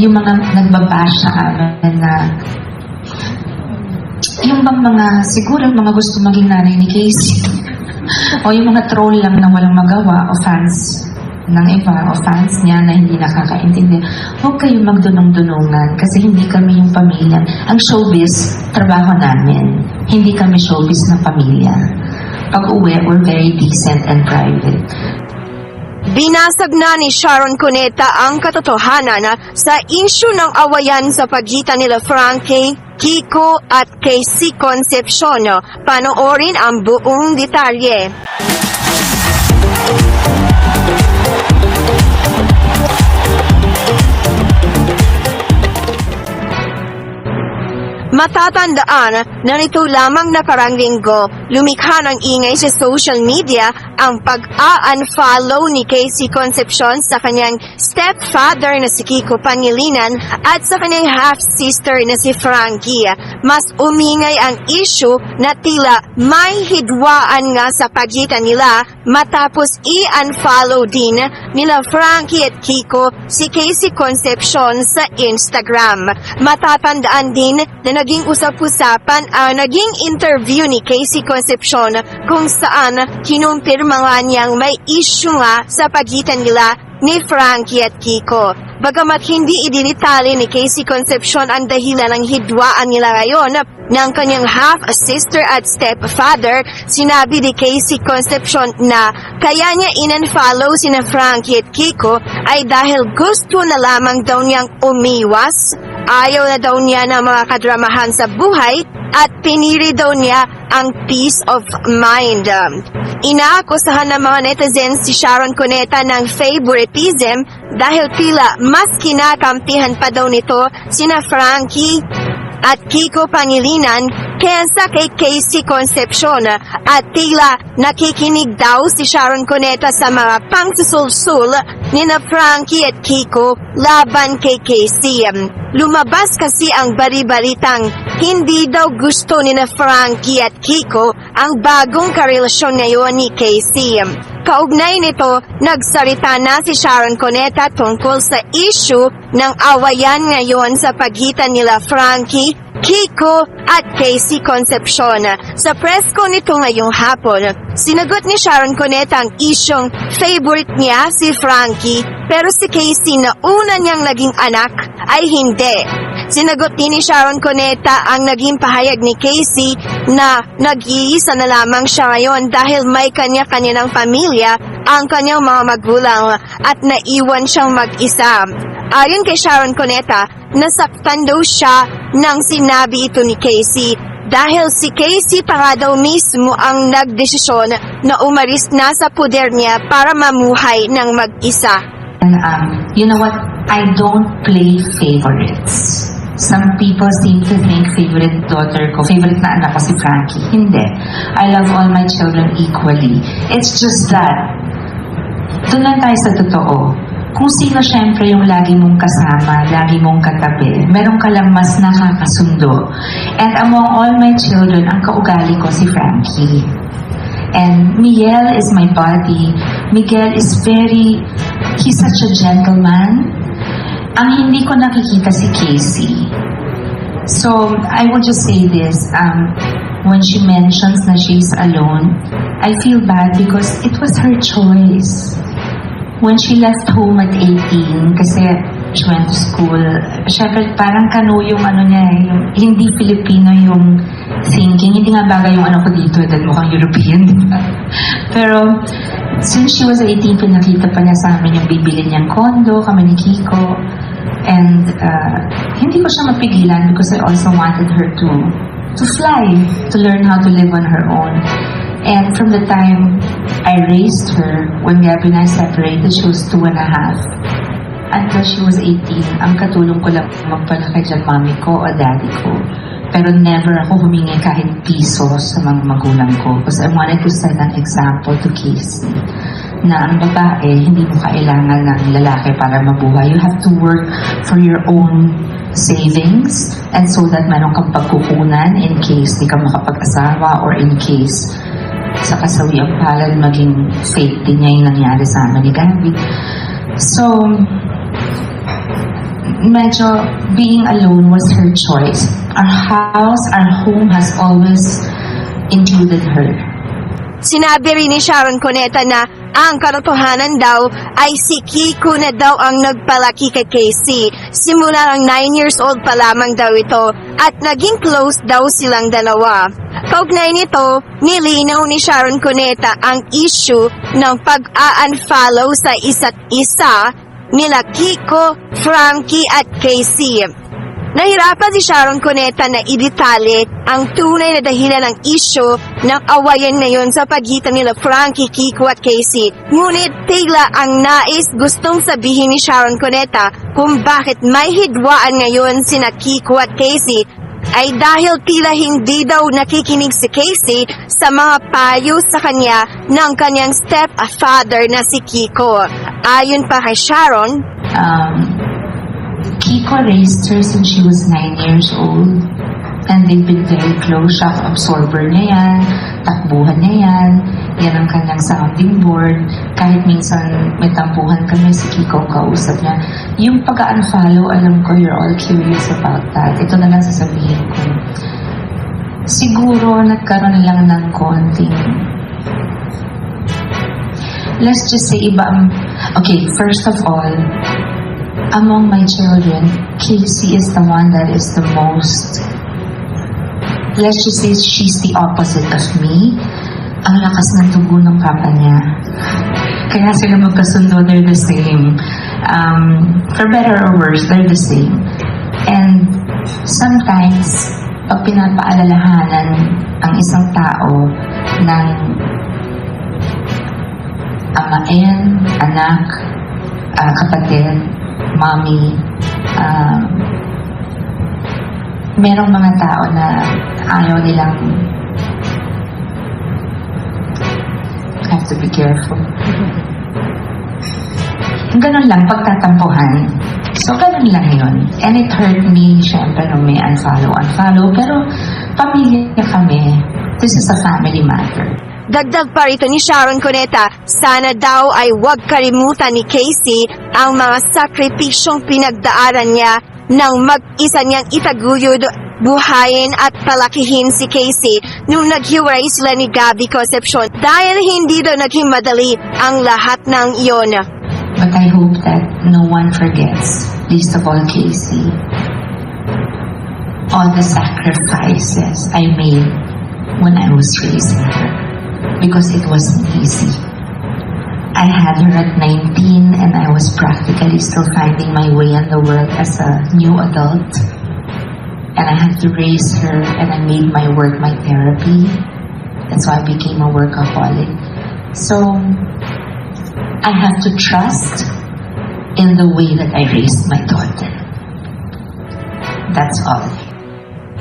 yung mga nagbabash sa amin na yung bang mga, siguro mga gusto maging nanay ni Casey. o yung mga troll lang na walang magawa o fans ng iba o fans niya na hindi nakakaintindi. Huwag kayong magdunong-dunungan kasi hindi kami yung pamilya. Ang showbiz, trabaho namin. Hindi kami showbiz na pamilya. Pag uwi, we're very decent and private. Binasag na ni Sharon Cuneta ang katotohanan sa issue ng awayan sa pagitan nila Frankie, Kiko at Casey Concepcion. Panoorin ang buong detalye. Matatandaan na nito lamang nakarang linggo, lumikha ng ingay sa social media ang pag-a-unfollow ni Casey Concepcion sa kanyang stepfather na si Kiko Pangilinan at sa kanyang half-sister na si Frankie. Mas umingay ang issue na tila may hidwaan nga sa pagitan nila matapos i-unfollow din nila Frankie at Kiko si Casey Concepcion sa Instagram. Matatandaan din na naging usap-usapan ang naging interview ni Casey Concepcion kung saan kinumpirma nga niyang may issue nga sa pagitan nila ni Frankie at Kiko. Bagamat hindi idinitali ni Casey Concepcion ang dahilan ng hidwaan nila ngayon ng kanyang half-sister at stepfather, sinabi ni Casey Concepcion na kaya niya in-unfollow sina Frankie at Kiko ay dahil gusto na lamang daw niyang umiwas, ayaw na daw niya ng mga kadramahan sa buhay at pinili daw niya ang peace of mind. Inaakusahan ng mga netizens si Sharon Cuneta ng favoritism dahil tila mas kinakampihan pa daw nito sina Frankie at Kiko Pangilinan kesa kay Casey Concepcion at tila nakikinig daw si Sharon Cuneta sa mga pangsusulsul ni na Frankie at Kiko laban kay Casey. Lumabas kasi ang bari-balitang hindi daw gusto ni na Frankie at Kiko ang bagong karelasyon ngayon ni Casey. Kaugnay nito, nagsalita na si Sharon Cuneta tungkol sa issue ng awayan ngayon sa pagitan nila Frankie, Kiko at Casey Concepcion. Sa press ko nito ngayong hapon, sinagot ni Sharon Cuneta ang isyong favorite niya si Frankie pero si Casey na una niyang naging anak ay hindi. Sinagot din ni Sharon Cuneta ang naging pahayag ni Casey na nag-iisa na lamang siya ngayon dahil may kanya-kanya ng pamilya ang kanyang mga magulang at naiwan siyang mag-isa. Ayon kay Sharon Cuneta, nasaktan daw siya nang sinabi ito ni Casey dahil si Casey pa nga daw mismo ang nagdesisyon na umalis na sa puder niya para mamuhay ng mag-isa. And um, you know what? I don't play favorites. Some people seem to think favorite daughter ko, favorite na anak ko si Frankie. Hindi. I love all my children equally. It's just that, doon lang tayo sa totoo. Kung sino syempre yung lagi mong kasama, lagi mong katabi, meron ka lang mas nakakasundo. And among all my children, ang kaugali ko si Frankie. And Miguel is my buddy. Miguel is very, he's such a gentleman. Ang hindi ko nakikita si Casey. So, I will just say this. Um, when she mentions na she's alone, I feel bad because it was her choice. When she left home at 18, kasi she went to school, syempre parang kanu yung ano niya, eh, yung hindi Filipino yung thinking. Hindi nga bagay yung ano ko dito, dahil mukhang European, di ba? Pero, since she was 18, pinakita pa niya sa amin yung bibili niyang kondo, kami ni Kiko. And uh, hindi ko siya mapigilan because I also wanted her to to fly, to learn how to live on her own. And from the time I raised her, when Gabby and I separated, she was two and a half. Until she was 18, ang katulong ko lang magpalaki dyan mami ko o daddy ko. Pero never ako humingi kahit piso sa mga magulang ko because I wanted to set an example to Casey na ang babae, hindi mo kailangan ng lalaki para mabuhay. You have to work for your own savings and so that meron kang pagkukunan in case di ka makapag-asawa or in case sa kasawiang palad maging din niya yung nangyari sa amin ni Gabby. So, medyo being alone was her choice. Our house, our home has always included her. Sinabi rin ni Sharon Cuneta na ang katotohanan daw ay si Kiko na daw ang nagpalaki kay Casey. Simula ng 9 years old pa lamang daw ito at naging close daw silang dalawa. Kaugnay nito, nilinaw ni Sharon Cuneta ang issue ng pag-a-unfollow sa isa't isa nila Kiko, Frankie at Casey. Nahirapan si Sharon Cuneta na idetale ang tunay na dahilan ng issue ng awayan ngayon sa pagitan nila Frankie, Kiko at Casey. Ngunit tila ang nais gustong sabihin ni Sharon Cuneta kung bakit may hidwaan ngayon sina Kiko at Casey ay dahil tila hindi daw nakikinig si Casey sa mga payo sa kanya ng kanyang stepfather na si Kiko. Ayon pa kay Sharon, Um, Kiko raised her since she was nine years old. And they've been very close. Shock absorber niya yan, takbuhan niya yan, yan ang kanyang sounding board. Kahit minsan may tampuhan kami, si Kiko ang kausap niya. Yung pag-unfollow, alam ko you're all curious about that. Ito na lang sasabihin ko. Siguro nagkaroon lang ng konting let's just say iba ang, okay, first of all, among my children, Casey is the one that is the most, let's just say she's the opposite of me. Ang lakas ng tubo ng papa niya. Kaya sila magkasundo, they're the same. Um, for better or worse, they're the same. And sometimes, pag pinapaalalahanan ang isang tao ng amain, anak, ah, kapatid, mommy, um, merong mga tao na ayaw nilang have to be careful. Ganun lang, pagtatampuhan. So, ganun lang yun. And it hurt me, syempre, nung may unfollow, unfollow. Pero, pamilya kami. This is a family matter. Dagdag pa rito ni Sharon Cuneta, sana daw ay huwag kalimutan ni Casey ang mga sakripisyong pinagdaanan niya nang mag-isa niyang itaguyod buhayin at palakihin si Casey nung naghiwalay sila ni Gabby Concepcion dahil hindi daw naging madali ang lahat ng iyon. But I hope that no one forgets, least of all Casey, all the sacrifices I made when I was raising her. Because it wasn't easy. I had her at 19 and I was practically still finding my way in the world as a new adult. And I had to raise her and I made my work my therapy. That's why I became a workaholic. So, I have to trust in the way that I raised my daughter. That's all.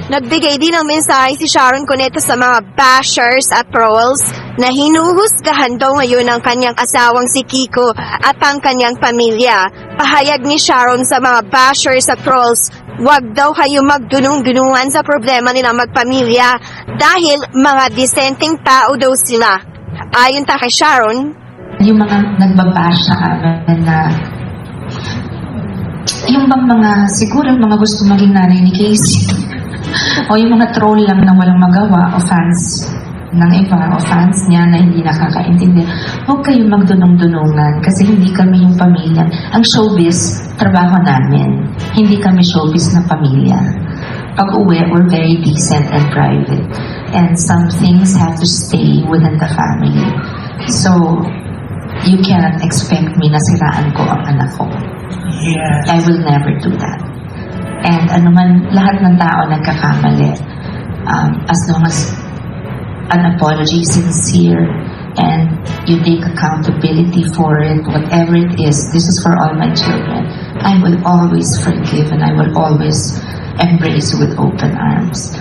Nagbigay din ng mensahe si Sharon Cuneta sa mga bashers at trolls na hinuhusgahan daw ngayon ang kanyang asawang si Kiko at ang kanyang pamilya. Pahayag ni Sharon sa mga bashers at trolls, wag daw kayo magdunong-dunungan sa problema nilang magpamilya dahil mga disenteng tao daw sila. Ayon ta kay Sharon, Yung mga nagbabash sa na yung bang mga, siguro mga gusto maging nanay ni Casey. o yung mga troll lang na walang magawa o fans ng iba o fans niya na hindi nakakaintindi. Huwag kayong magdunong-dunungan kasi hindi kami yung pamilya. Ang showbiz, trabaho namin. Hindi kami showbiz na pamilya. Pag uwi, we're very decent and private. And some things have to stay within the family. So, you cannot expect me na siraan ko ang anak ko. Yes. I will never do that. And ano man, lahat ng tao nagkakamali. Um, as long as an apology sincere and you take accountability for it, whatever it is, this is for all my children. I will always forgive and I will always embrace with open arms.